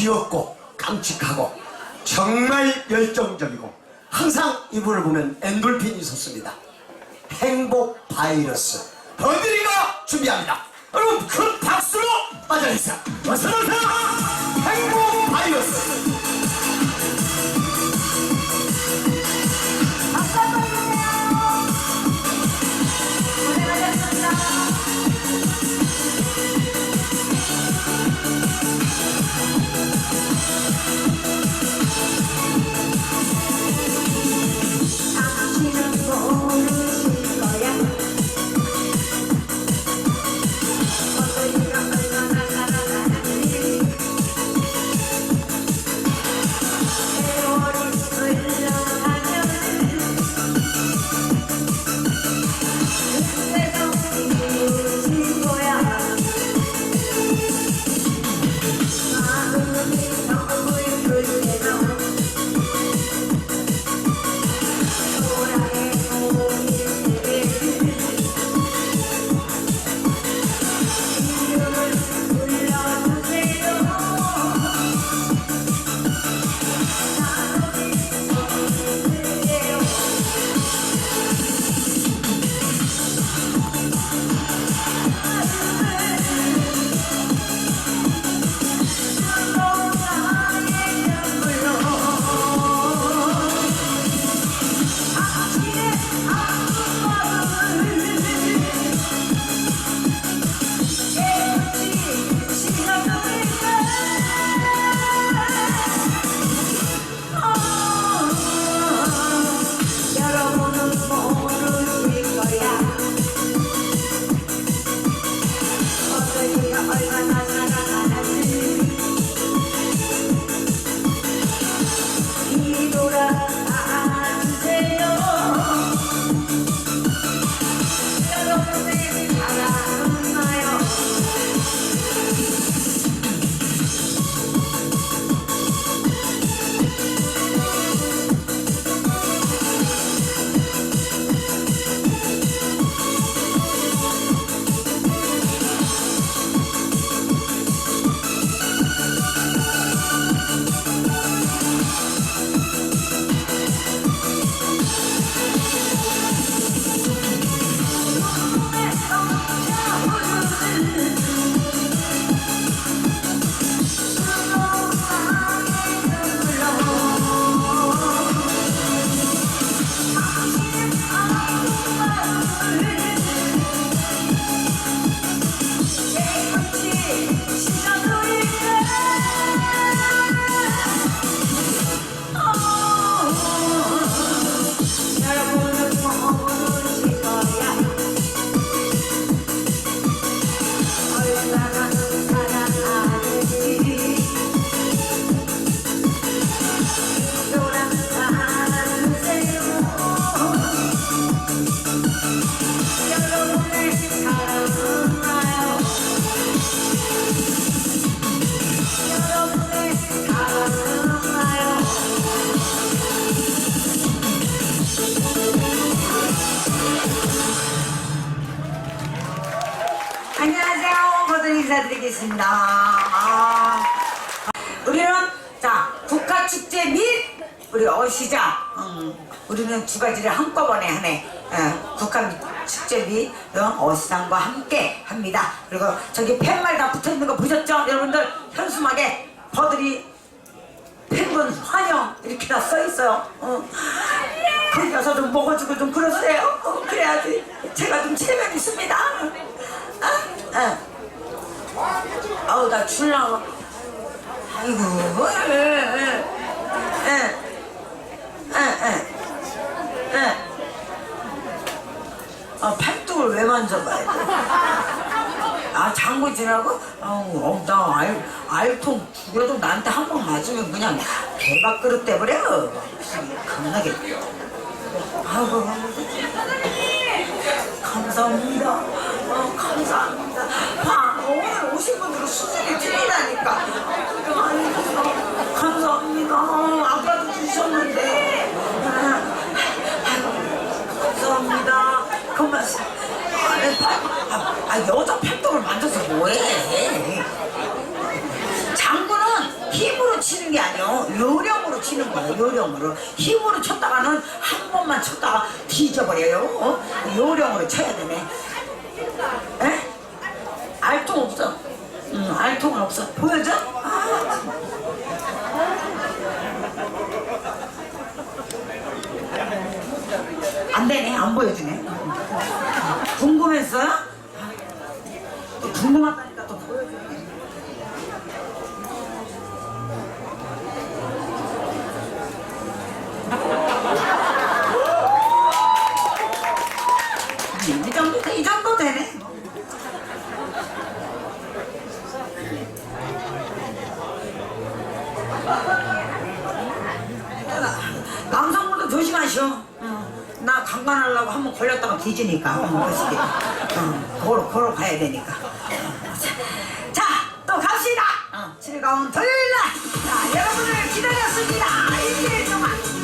귀엽고 깜찍하고 정말 열정적이고 항상 이분을 보면 엔돌핀이 솟습니다. 행복 바이러스 버드리가 준비합니다. 여러분 큰 박수로 맞아주세요. 어서 오세요. 행복 바이러스. 인사드리겠습니다. 아, 우리는 자 국가 축제 및 우리 어시장 음, 우리는 두 가지를 한꺼번에 하네. 어, 국가 축제 및 어, 어시장과 함께 합니다. 그리고 저기 팻말 다 붙어 있는 거 보셨죠? 여러분들 현수막에 버들이 팬분 환영 이렇게 다 써 있어요. 어. 가서 좀 먹어주고 좀 그러세요. 어, 그래야지 제가 좀 체면 있습니다. 아, 아. 줄라. 아이고, 예, 예, 예, 예. 아 팔뚝을 왜 만져봐야 돼? 아 장구 지나고? 아우 나 알, 알통 죽여도 나한테 한 번 맞으면 그냥 개밥 그릇 돼버려. 겁나게. 아이고. 감사합니다. 어, 감사합니다. 봐 분들은 수준이 틀리다니까. 감사합니다. 아까도 주셨는데. 감사합니다. 그만. 아, 아, 아, 여자 팔뚝을 만져서 뭐해? 장구는 힘 치는 게 아니요. 요령으로 치는 거예요 요령으로. 힘으로 쳤다가는 한 번만 쳤다가 뒤져버려요. 어? 요령으로 쳐야 되네. 에? 알통 없어 응 알통은 없어. 보여줘? 아, 안 되네 안 보여주네. 궁금했어요? 또 궁금하다니까 또 보여줘야겠 남성분도 조심하시오. 어, 나 강간하려고 한 번 걸렸다가 뒤지니까. 어, 그시기. 어, 걸어, 걸어 가야 되니까. 어, 자, 또 갑시다. 어, 즐거운 토요일 날. 자, 여러분을 기다렸습니다. 일주일 동안.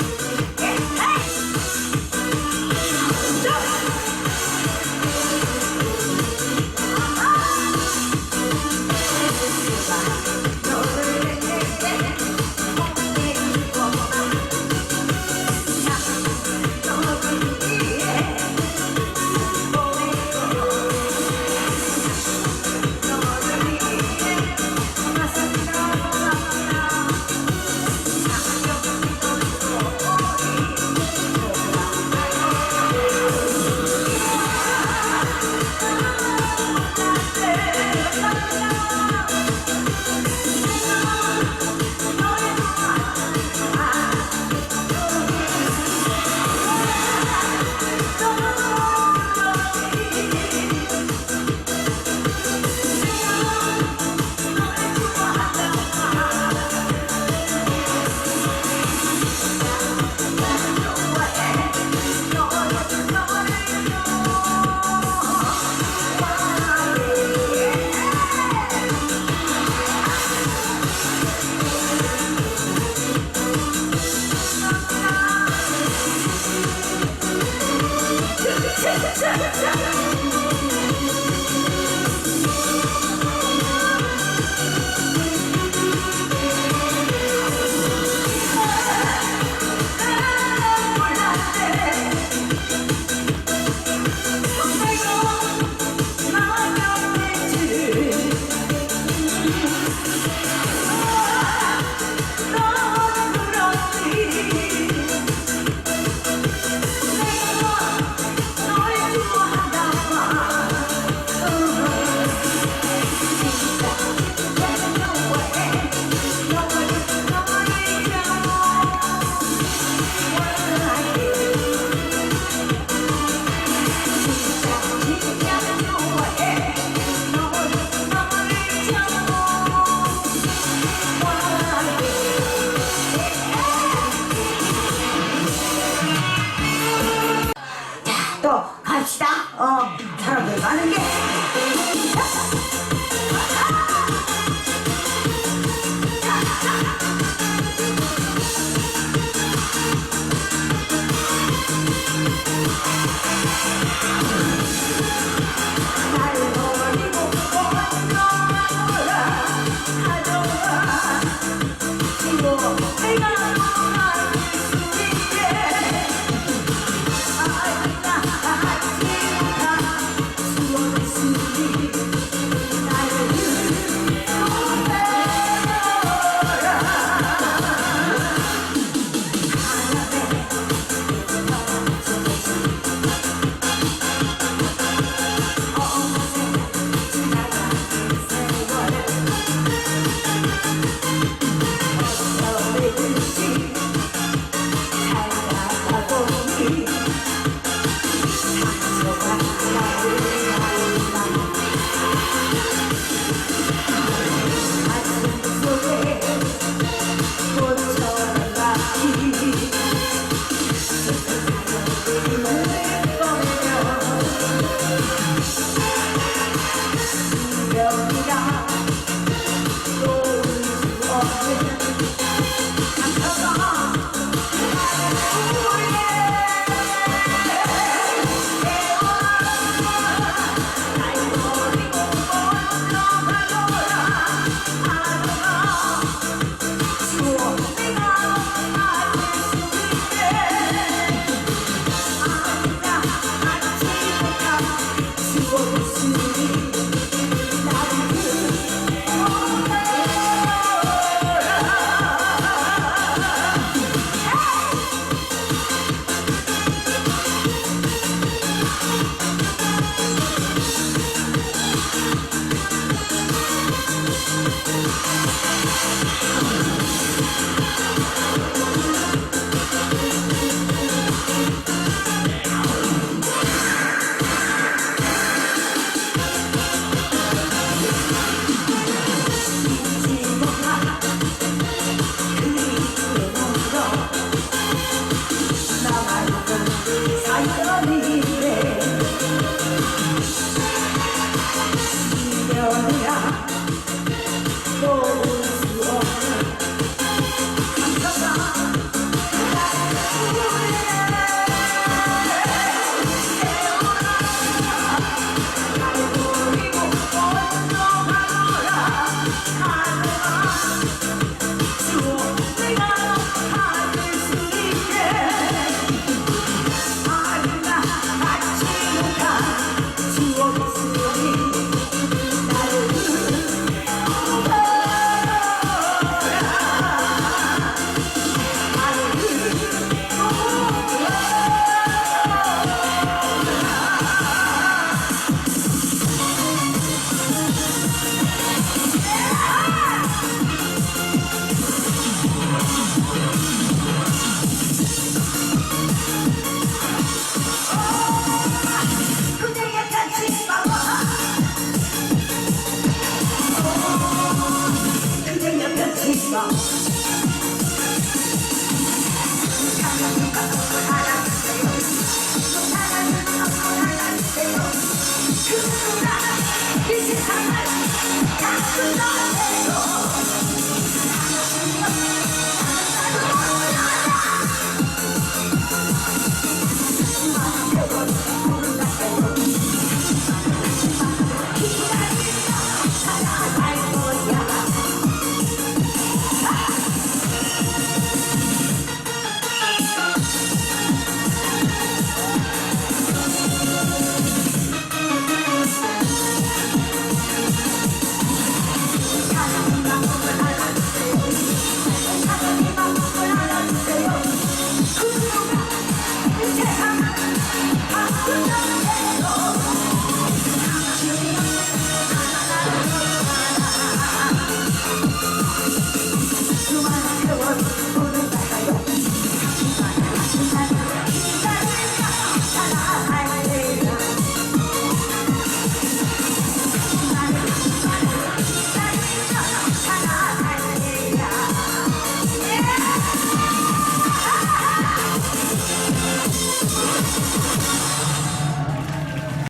또 갑시다. 어, 사람들 많은 게. 날 버리고 가져가